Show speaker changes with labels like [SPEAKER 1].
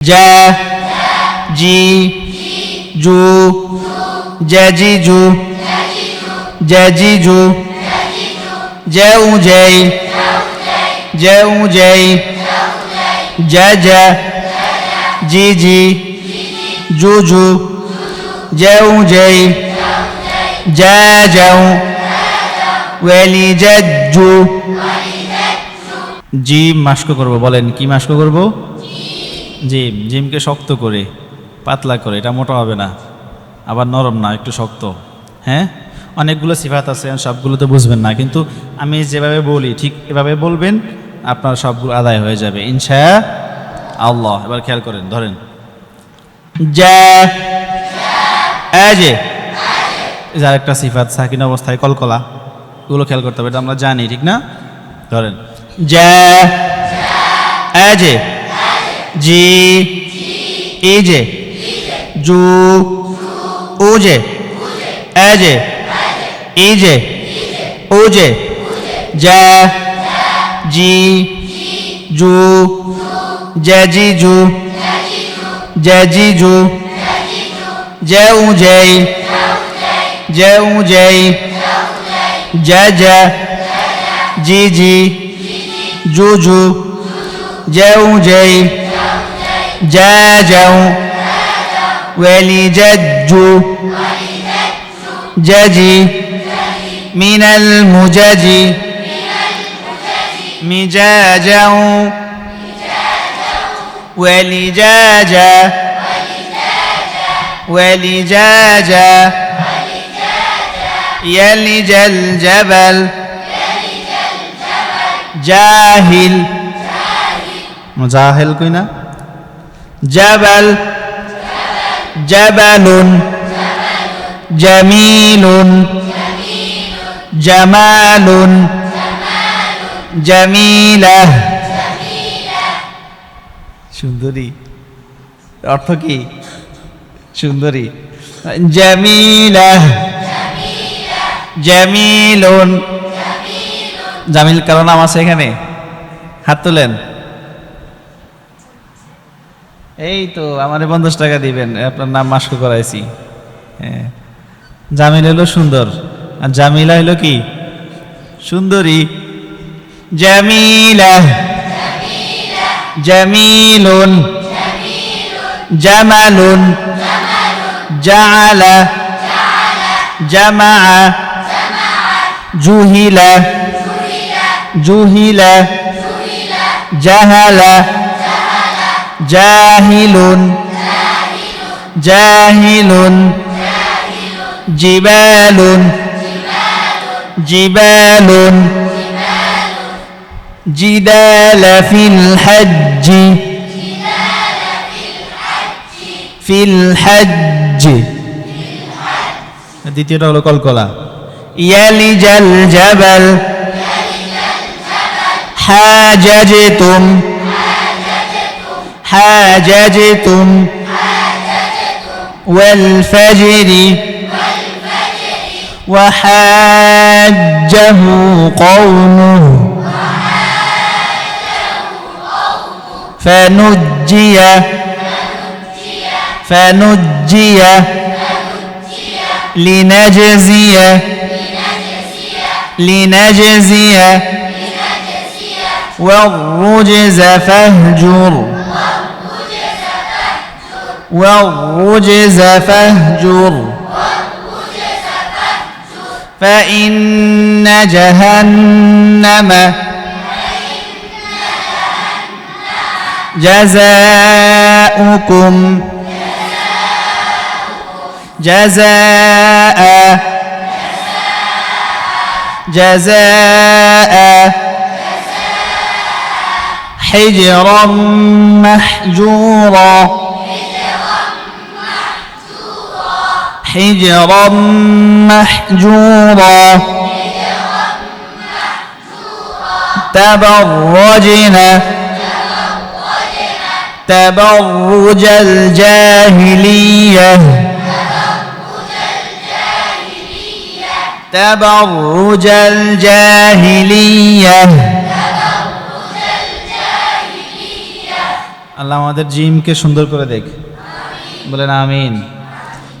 [SPEAKER 1] জ্যা জি জু জ্যাজি জু জ্যাজি জু জ্যাউ জ্যাই জ্যাউ জ্যাই জ্যা জ্যা জি জি জু জু জ্যাউ জ্যাই জ্যা জ্যাউ ওয়েলি জ্যাজু জিম মাস্ক করব বলেন, কি মাস্ক করব? জিম জিমকে শক্ত করে, পাতলা করে, এটা মোটা হবে না। আবার নরম না, একটু শক্ত। হ্যাঁ? অনেকগুলো সিফাত আছে সবগুলো তো বুঝবেন না, কিন্তু আমি যেভাবে বলি, ঠিক এভাবে বলবেন, আপনার সবগুলো আদায় হয়ে যাবে। ইনশা আল্লাহ এবার খেয়াল করেন, ধরেন। যা এই যে এই যে আরেকটা সিফাত, সাকিন অবস্থায় কলকলা, এগুলো খেয়াল করতে হবে, এটা আমরা জানি, ঠিক না? ধরেন। যা જી. એજે જુ. ઉજે એજે ઈજે ઉજે જય જી. જુ. જય જી. જુ. જય જી જુ. જય ઉજય જય. ઉજય જય જય. જી જી. જુ જુ. જય. ઉજય جاجو ولجج ججي من المجج مجاجا ولجاجا ولجاجا يلج الجبل جاهل مجاهل كنا জাবাল, জাবালুন, জামিলুন, জামালুন, জামিলা। সুন্দরী। অর্থ কি? সুন্দরী। জামিলা। জামিলুন। জামিল কারও নাম আছে এখানে? হাত তোলেন। এই তো, আমার পঞ্চাশ টাকা দিবেন আপনার নাম মাস্ক করাইছি। হ্যাঁ জামিল হলো সুন্দর, আর জামিলা হলো কি? সুন্দরী। জামিলা। জামিলুন। জামালুন। জাআলা। জামা জুহিলা। জুহিলা। জাহালা। জাহিলুন। জাহিলুন। জিবালুন। জিবালুন। জিদাল ফিল হজ্জ। ফিল হজ্জ। দ্বিতীয়টা হলো কলকলা। ইয়ালিজাল জাবাল। হাজাজতুম। حاججتم والفجر وحاجه قومه فنجي فنجي لنجزي لنجزي والرجز فاهجر والرجز فاهجر. فإن جهنم جزاؤكم جزاء جزاء حجرا محجورا. حجرا محجورا تبرجنا تبرج الجاهليه تبرج الجاهلية আল্লাহ আমাদের জিমকে সুন্দর করে দেখ বলেন আমিন